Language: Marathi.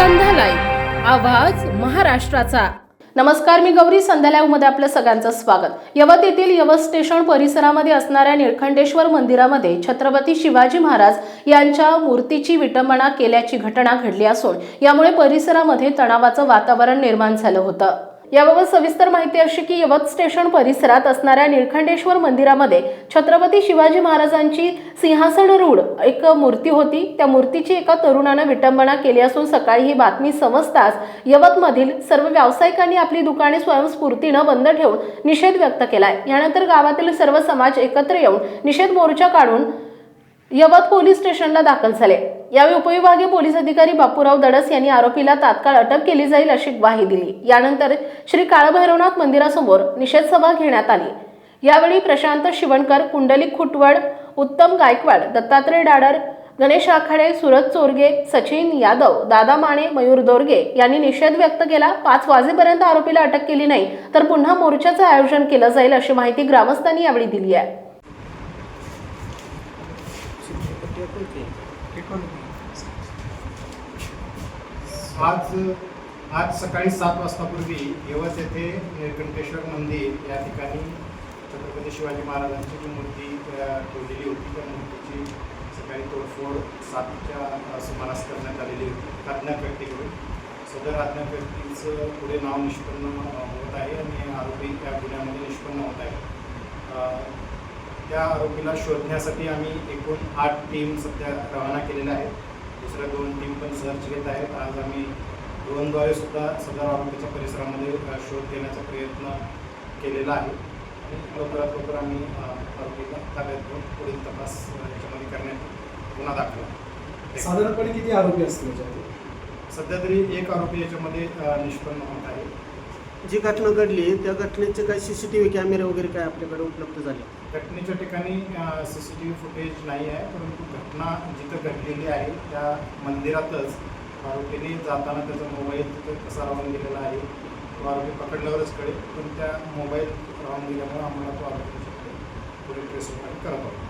आवाज महाराष्ट्राचा. नमस्कार मी गौरी संध्यालाईव्हमध्ये आपलं सगळ्यांचं स्वागत. यवत येथील यवत स्टेशन परिसरामध्ये असणाऱ्या निळखंडेश्वर मंदिरामध्ये छत्रपती शिवाजी महाराज यांच्या मूर्तीची विटंबना केल्याची घटना घडली असून यामुळे परिसरामध्ये तणावाचं वातावरण निर्माण झालं होतं. याबाबत सविस्तर माहिती अशी की यवत स्टेशन परिसरात असणाऱ्या निळखंडेश्वर मंदिरामध्ये छत्रपती शिवाजी महाराजांची सिंहासन रूढ एक मूर्ती होती. त्या मूर्तीची एका तरुणानं विटंबना केली असून सकाळी ही बातमी समजताच यवतमधील सर्व व्यावसायिकांनी आपली दुकाने स्वयंस्फूर्तीनं बंद ठेवून निषेध व्यक्त केलाय. यानंतर गावातील सर्व समाज एकत्र येऊन निषेध मोर्चा काढून यवत पोलीस स्टेशनला दाखल झाले. यावेळी उपविभागीय पोलीस अधिकारी बापूराव दडस यांनी आरोपीला तात्काळ अटक केली जाईल अशी ग्वाही दिली. यानंतर श्री काळभैरवनाथ मंदिरासमोर निषेध सभा घेण्यात आली. यावेळी प्रशांत शिवणकर कुंडलिक खुटवड उत्तम गायकवाड दत्तात्रय डाडर गणेश आखाडे सुरज चोरगे सचिन यादव दादा माने मयूर दोरगे यांनी निषेध व्यक्त केला. पाच वाजेपर्यंत आरोपीला अटक केली नाही तर पुन्हा मोर्चाचं आयोजन केलं जाईल अशी माहिती ग्रामस्थांनी यावेळी दिली आहे. आज आज सकाळी सात वाजतापूर्वी येवस येथे निळकंठेश्वर मंदिर या ठिकाणी छत्रपती शिवाजी महाराजांची जी मूर्ती ठेवलेली होती त्या मूर्तीची सकाळी तोडफोड सातच्या सुमारास करण्यात आलेली होती. अज्ञात व्यक्तीकडून सदर अज्ञात पुढे नाव निष्पन्न होत आहे आणि आरोपी त्या गुन्ह्यामध्ये निष्पन्न होत आहे. त्या आरोपीला शोधण्यासाठी आम्ही एकूण आठ टीम सध्या रवाना केलेल्या आहेत. दुसऱ्या दोन टीम पण सर्च घेत आहेत. आज आम्ही ड्रोनद्वारे सुद्धा सदर आरोपीच्या परिसरामध्ये शोध घेण्याचा प्रयत्न केलेला आहे. आणि लवकरात लवकर आम्ही आरोपीला ताब्यात घेऊन पुढील तपास याच्यामध्ये करण्यात गुन्हा दाखल. साधारणपणे किती आरोपी असतील सध्या तरी एक आरोपी याच्यामध्ये निष्पन्न होत आहे. जी घटना घडली त्या घटनेचे काही सी सी टी व्ही कॅमेरे वगैरे काय आपल्याकडे उपलब्ध झाले? घटनेच्या ठिकाणी C C T V footage नाही आहे परंतु घटना जिथं घडलेली आहे त्या मंदिरातच आरोपीने जाताना त्याचा मोबाईल तिथं कसा राहून गेलेला आहे तो आरोपी पकडल्यावरच कळेल पण त्या मोबाईल राहून गेल्यामुळे आम्हाला तो आरोपी पुढे ट्रेस करत आहोत